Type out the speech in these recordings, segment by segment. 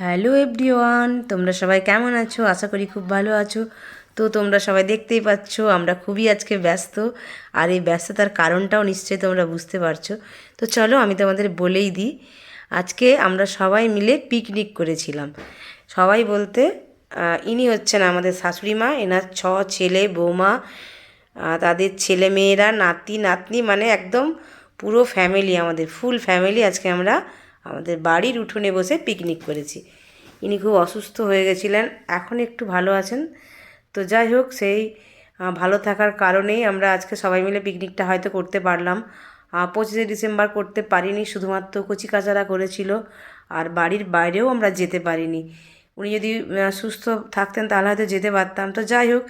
Hello everyone, তোমরা সবাই কেমন আছো? আশা করি খুব ভালো আছো। তো তোমরা সবাই দেখতেই পাচ্ছ, আমরা খুবই আজকে ব্যস্ত। আর এই ব্যস্ততার কারণটাও নিশ্চয়ই তোমরা বুঝতে পারছ। তো চলো আমি তোমাদের বলেই দিই, আজকে আমরা সবাই মিলে পিকনিক করেছিলাম। সবাই বলতে ইনি হচ্ছেন আমাদের শাশুড়ি মা এনার ছ ছেলে, বৌমা তাদের ছেলে মেয়েরা নাতি, নাতনি মানে একদম পুরো ফ্যামিলি আমাদের ফুল ফ্যামিলি আজকে আমরা আমাদের বাড়ির উঠোনে বসে পিকনিক করেছি। ইনি খুব অসুস্থ হয়ে গেছিলেন, এখন একটু ভালো আছেন। তো যাই হোক, সেই ভালো থাকার কারণেই আমরা আজকে সবাই মিলে পিকনিকটা হয়তো করতে পারলাম। পঁচিশে ডিসেম্বর করতে পারিনি, শুধুমাত্র কচি কাচারা করেছিল। আর বাড়ির বাইরেও আমরা যেতে পারিনি। উনি যদি সুস্থ থাকতেন তাহলে হয়তো যেতে পারতাম। তো যাই হোক,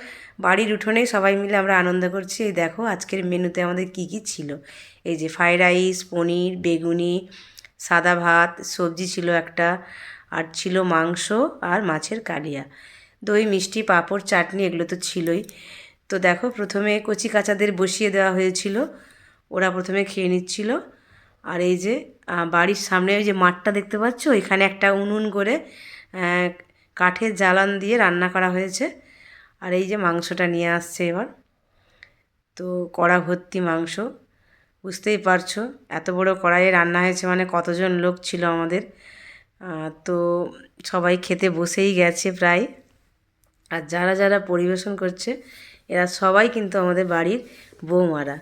বাড়ির উঠোনেই সবাই মিলে আমরা আনন্দ করছি। এই দেখো, আজকের মেনুতে আমাদের কী কী ছিল? এই যে ফ্রাইড রাইস পনির, বেগুনি সাদা ভাত, সবজি ছিল একটা, আর ছিল মাংস আর মাছের কালিয়া। দই, মিষ্টি, পাঁপড়, চাটনি এগুলো তো ছিলই। তো দেখো, প্রথমে কচি কাচাদের বসিয়ে দেওয়া হয়েছিল। ওরা প্রথমে খেয়ে নিচ্ছিল। আর এই যে বাড়ির সামনে ওই যে মাঠটা দেখতে পাচ্ছ? এখানে একটা উনুন করে কাঠের জ্বালান দিয়ে রান্না করা হয়েছে। আর এই যে মাংসটা নিয়ে আসছে এবার। তো কড়া ভর্তি মাংস। বুঝতেই পারছ। এত বড় কড়াইয়ে রান্না হয়েছে মানে কতজন লোক ছিল আমাদের। তো সবাই খেতে বসেই গেছে প্রায়। আর যারা যারা পরিবেশন করছে, এরা সবাই কিন্তু আমাদের বাড়ির বৌমারা।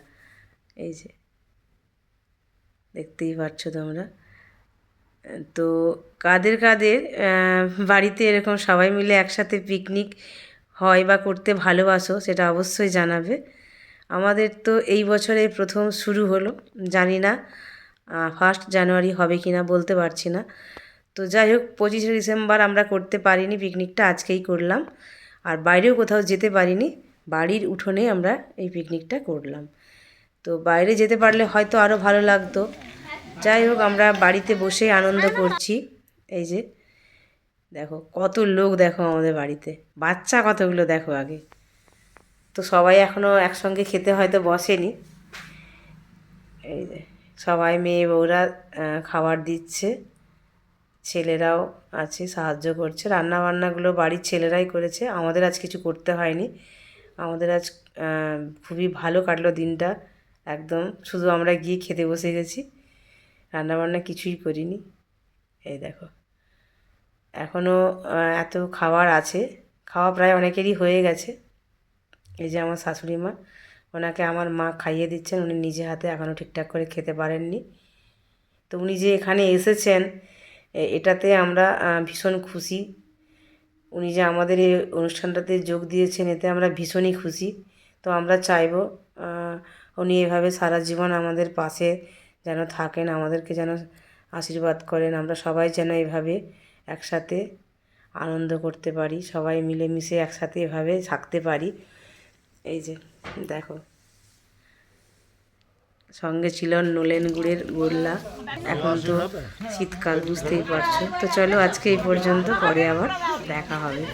এই যে, দেখতেই পাচ্ছ তোমরা। তো কাদের কাদের বাড়িতে এরকম সবাই মিলে একসাথে পিকনিক হয় বা করতে ভালোবাসো, সেটা অবশ্যই জানাবে। আমাদের তো এই বছরে প্রথম শুরু হলো, জানি না ফার্স্ট জানুয়ারি হবে কি না বলতে পারছি না। তো যাই হোক, পঁচিশে ডিসেম্বর আমরা করতে পারিনি পিকনিকটা আজকেই করলাম। আর বাইরেও কোথাও যেতে পারিনি, বাড়ির উঠোনে আমরা এই পিকনিকটা করলাম। তো বাইরে যেতে পারলে হয়তো আরও ভালো লাগতো। যাই হোক, আমরা বাড়িতে বসেই আনন্দ করছি। এই যে, দেখো, কত লোক দেখো আমাদের বাড়িতে। বাচ্চা কতগুলো দেখো আগে। তো সবাই এখনও একসঙ্গে খেতে হয়তো বসেনি। এই যে সবাই মেয়ে বউরা খাবার দিচ্ছে। ছেলেরাও আছে, সাহায্য করছে। রান্না বান্নাগুলো বাড়ির ছেলেরাই করেছে। আমাদের আজ কিছু করতে হয়নি। আমাদের আজ খুবই ভালো কাটলো দিনটা। একদম শুধু আমরা গিয়ে খেতে বসে গেছি। রান্না বান্না কিছুই করিনি। এই দেখো। এখনও এত খাবার আছে। খাওয়া প্রায় অনেকেরই হয়ে গেছে। এই যে আমার শাশুড়ি মা, ওনাকে আমার মা খাইয়ে দিচ্ছেন, উনি নিজে হাতে এখনও ঠিকঠাক করে খেতে পারেননি। তো উনি যে এখানে এসেছেন এটাতে আমরা ভীষণ খুশি। উনি যে আমাদের এই অনুষ্ঠানটাতে যোগ দিয়েছেন, এতে আমরা ভীষণই খুশি। তো আমরা চাইব উনি এভাবে সারা জীবন আমাদের পাশে যেন থাকেন, আমাদেরকে যেন আশীর্বাদ করেন। আমরা সবাই যেন এভাবে একসাথে আনন্দ করতে পারি, সবাই মিলেমিশে একসাথে এভাবে থাকতে পারি। এই যে, দেখো। সঙ্গে ছিল নলেন গুড়ের গোল্লা। এখন তো শীতকাল, বুঝতেই পারছ। তো চলো আজকে এই পর্যন্ত, পরে আবার দেখা হবে।